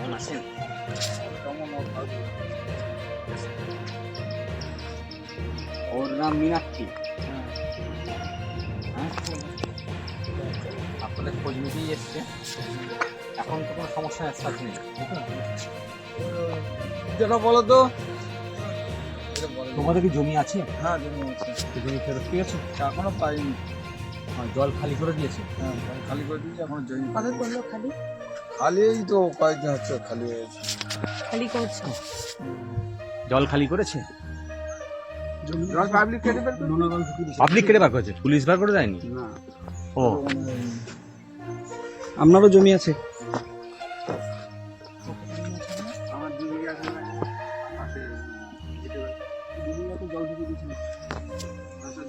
কেমন আছেন ওর নাম মীনাক্ষী হ্যাঁ আপনাদের খোঁজ নিতেই এসছে এখন তো কোনো সমস্যা অ্যাজ নেই যেটা বলো তো তোমাদের কি জমি আছে হ্যাঁ জমি আছে জমি ফেরত পেয়েছ এখনও পাইনি জল খালি করে দিয়েছে? হ্যাঁ জমি খালি করে দিয়েছি এখনও জমি কবে করল খালি? খালি এই তো কয়েকদিন হচ্ছে খালি হয়েছে। খালি করছ? জল খালি করেছে? জল পাবলিক কেটে ফেলবে পাবলিক কেটে বার করেছে? পুলিশ বার করে দেয়নি? ও। আপনারও জমি আছে?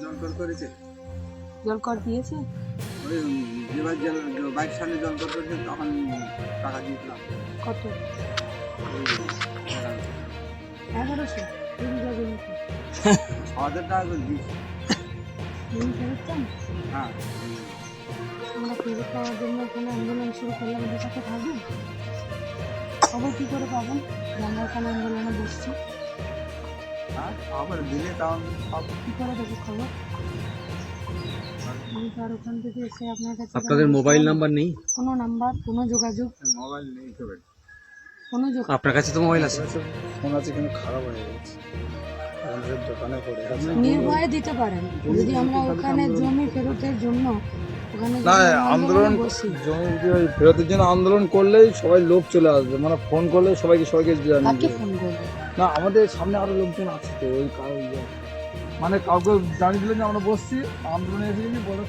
জল জল করেছে? জল কর দিয়েছে? যেবার জল বাইক সামনে জল কর করেছে তখন টাকা দিয়েছিলাম। কত। এগারোশো। হাজার টাকা করে দিয়েছি। হ্যাঁ। আমরা ফেরত পাওয়ার জন্য এখানে আন্দোলন শুরু করলে আমাদের সাথে থাকবেন খবর কী করে পাবেন যে আমরা এখানে আন্দোলনে বসছি। হ্যাঁ আবার দিলে তাও সব কী করে দেবো খবর? আমি তো আর ওখান থেকে এসে আপনার কাছে আপনাদের মোবাইল নাম্বার নেই? কোনো নাম্বার কোনো যোগাযোগ? মোবাইল নেই তো ভাই। কোনো যোগ আপনার কাছে তো মোবাইল আছে? ফোন আছে কিন্তু খারাপ হয়ে গেছে। নির্ভয়ে দিতে পারেন। যদি আমরা ওখানে জমি ফেরতের জন্য না আন্দোলন ফেরতের জন্য আন্দোলন করলেই সবাই লোক চলে আসবে। মানে ফোন করলে সবাইকে সবাইকে জানিয়ে ফোন করব? না আমাদের সামনে আরও লোকজন আছে তো ওই কারও ইয়ে। মানে কাউকে জানিয়ে দিলে যে আমরা বসছি আন্দোলনে এসে গেছি বড়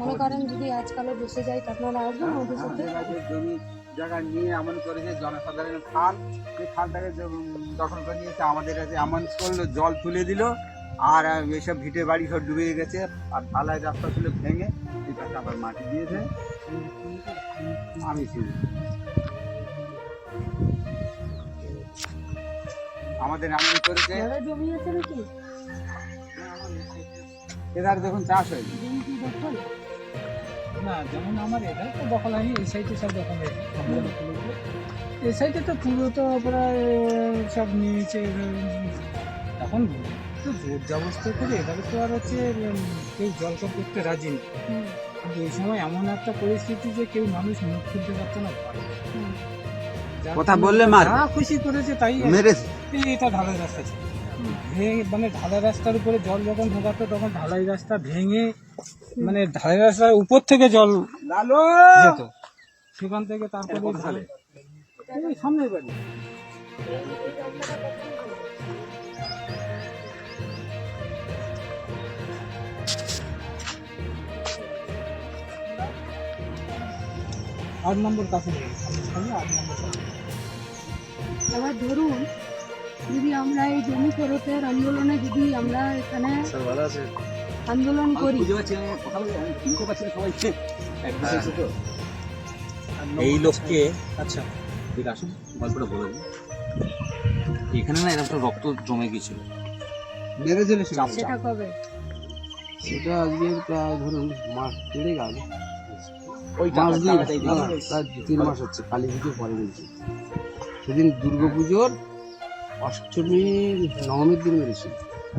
মনে করেন যদি আজকালে বসে যাই তা আপনারা আসবেন সাথে? জমি জায়গা নিয়ে এমন করেছে জনসাধারণের খাল সেই খালটাকে দখল করে নিয়েছে আমাদের কাছে এমন করল জল তুলে দিল আর এসব ভিটে বাড়ি সব ডুবে গেছে আর ঢালাই রাস্তা ছিল ভেঙে আবার মাটি দিয়েছে। আমি ছিল আমাদের এমন করেছে। যারা জমি আছে নাকি? এবার যখন চাষ হয় না যেমন আমার এটা তো দখল হয়নি এই সাইডে সব দখল হয়েছে এই সাইডে তো পুরো তো প্রায় সব নিয়েছে এখন তো জোর জবস্ত করে এবারে তো আর হচ্ছে কেউ জলকর করতে রাজি নেই কিন্তু এই সময় এমন একটা পরিস্থিতি যে কেউ মানুষ মুখ খুলতে পারতো না। কথা বললে মার। খুশি করেছে তাই মেরেছে। এটা ঢালাই রাস্তা ছিল। ভেঙে মানে ঢালাই রাস্তার উপরে জল যখন ঢোকাতো তখন ঢালাই রাস্তা ভেঙে মানে ঢালাই রাস্তার উপর থেকে জল লালু! যেত। সেখান থেকে তারপরে ঢালে। সামনের বাড়ি। আট নম্বর কাছে আট নম্বর। এবার ধরুন যদি আমরা এই জমি ফেরতের আন্দোলনে যদি আমরা এখানে আন্দোলন করি। এই লোককে আচ্ছা ঠিক আসুন গল্পটা বলে দিন এখানে না এরকম একটা রক্ত জমে গেছিল মেরেছিল সেটা কবে? সেটা আজকে প্রায় ধরুন মাস দেড়েক আগে। ওই মাস না, প্রায় তিন মাস হচ্ছে কালী পুজো পরে সেদিন দুর্গা পুজোর অষ্টমীর নবমীর দিন মেরেছিল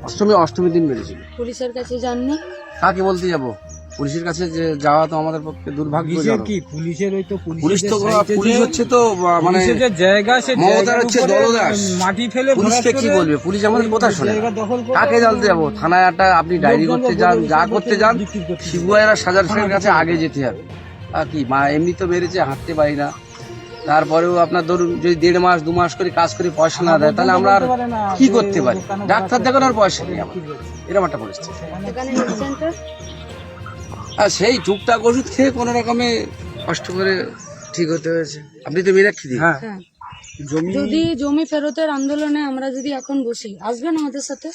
অষ্টমী অষ্টমীর দিন মেরেছিল পুলিশের কাছে যাননি? কাকে বলতে যাব? পুলিশের কাছে যে যাওয়া তো আমাদের পক্ষে দুর্ভাগ্য কি? পুলিশের ওই তো পুলিশ তো পুলিশ হচ্ছে তো মানে যে জায়গা সে মমতার হচ্ছে দলদাস। মাটি ফেলে পুলিশকে কি বলবে? পুলিশ আমাদের কথা শোনে কাকে জানতে যাব? থানায় একটা আপনি ডায়েরি করতে যান যা করতে যান শিবুয়ারা সাজার শেখের কাছে আগে যেতে হবে। আর কি মা এমনি তো মেরেছে হাঁটতে পারি না। তারপরেও আপনার ধরুন যদি দেড় মাস দু মাস করে কাজ করে পয়সা না দেয় তাহলে আমরা আর কি করতে পারি? ডাক্তার দেখানোর পয়সা নেই আমার। এরকম একটা পরিস্থিতি। আর সেই টুকটাক ওষুধ খেয়ে কোনো রকমে কষ্ট করে ঠিক হতে হয়েছে। আপনি তো মীনাক্ষী দি? হ্যাঁ। হ্যাঁ। জমি যদি জমি ফেরতের আন্দোলনে আমরা যদি এখন বসি আসবেন আমাদের সাথে?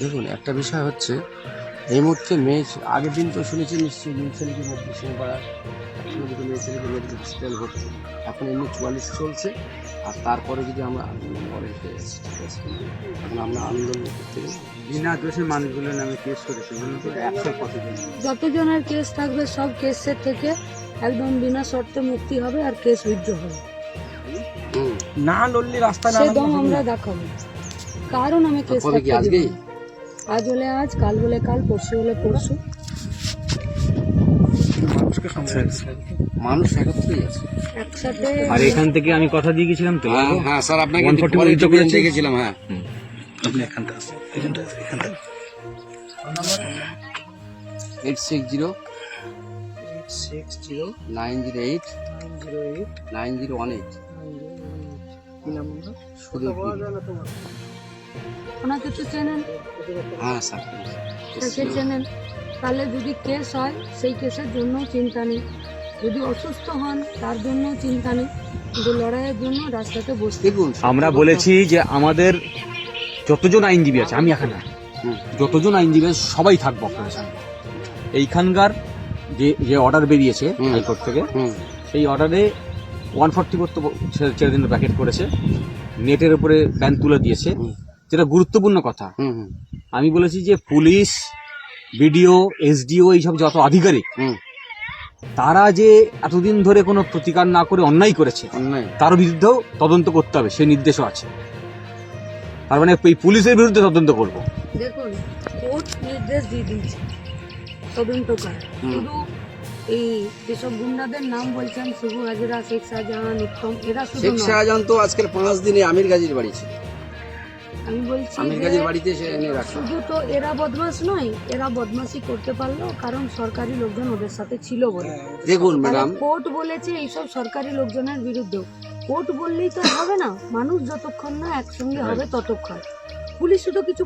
দেখুন একটা বিষয় হচ্ছে এই মুহূর্তে মেয়ে আগের দিন তো শুনেছি নিশ্চয়ই মেয়ে ছেলেকে মেডিকেশন করা একসঙ্গে দুটো মেয়ে ছেলেকে মেডিকেল হসপিটাল ভর্তি এখন এমনি চুয়াল্লিশ চলছে আর তারপরে যদি আমরা আন্দোলন করে ঠিক আছে? এখন আমরা আন্দোলন করতে বিনা দোষী মানুষগুলোর নামে কেস করেছে একশো কতজন? যতজনের কেস থাকবে সব কেসের থেকে একদম বিনা শর্তে মুক্তি হবে আর কেস উইথড্র হবে। না লড়লে রাস্তা না আমরা দেখাবো। কারণ আমি কেস আজকেই। আজ হলে আজ কাল হলে কাল পরশু হলে পরশু। মানুষকে সময় মানুষ একত্রেই আছে। একসাথে আর এখান থেকে আমি কথা দিয়ে গেছিলাম তো। হ্যাঁ হ্যাঁ স্যার আপনাকে 140 পরে উইথড্র ছবি করেছি। দেখেছিলাম হ্যাঁ। Eight six zero six zero nine zero eight zero eight nine zero one eight কি নাম সুদীপ। ওনাকে তো চেনেন? হ্যাঁ স্যার। তাকে চেনেন। তাহলে যদি কেস হয় সেই কেসের জন্য চিন্তা নেই। যদি অসুস্থ হন তার জন্য চিন্তা নেই। কিন্তু লড়াইয়ের জন্য রাস্তাতে বসতে দেখুন আমরা বলেছি যে আমাদের যতজন আইনজীবী আছে আমি এখানে যতজন আইনজীবী আছে সবাই থাকব আপনাদের এইখানকার যে যে অর্ডার বেরিয়েছে। হাইকোর্ট থেকে সেই অর্ডারে ওয়ান ফর্টি করতে ছেড়ে দিন প্যাকেট করেছে। নেটের উপরে ব্যান তুলে দিয়েছে। যেটা গুরুত্বপূর্ণ কথা। আমি বলেছি যে পুলিশ বিডিও এসডিও এইসব যত আধিকারিক হুম। তারা যে এতদিন ধরে কোনো প্রতিকার না করে অন্যায় করেছে অন্যায়। তার বিরুদ্ধেও তদন্ত করতে হবে সেই নির্দেশও আছে। তার মানে এই পুলিশের বিরুদ্ধে তদন্ত করব। দেখুন কোর্ট নির্দেশ দিয়ে দিয়েছে তদন্তকার শুধু এই যেসব গুন্ডাদের নাম বলছেন শুভু হাজিরা শেখ শাহজাহান উত্তম এরা শেখ শাহজাহান তো আজকের পাঁচ দিনে আমির গাজীর বাড়ি ছিল। আমি বলছি আমির যে বাড়িতে এসে এনে রাখা শুধু তো এরা বদমাস নয় এরা বদমাসি করতে পারল কারণ সরকারি লোকজন ওদের সাথে ছিল বলে। দেখুন ম্যাডাম। কোর্ট বলেছে এইসব সরকারি লোকজনের বিরুদ্ধে। কোর্ট বললেই তো হবে না মানুষ যতক্ষণ না একসঙ্গে হবে ততক্ষণ। পুলিশ শুধু কিছু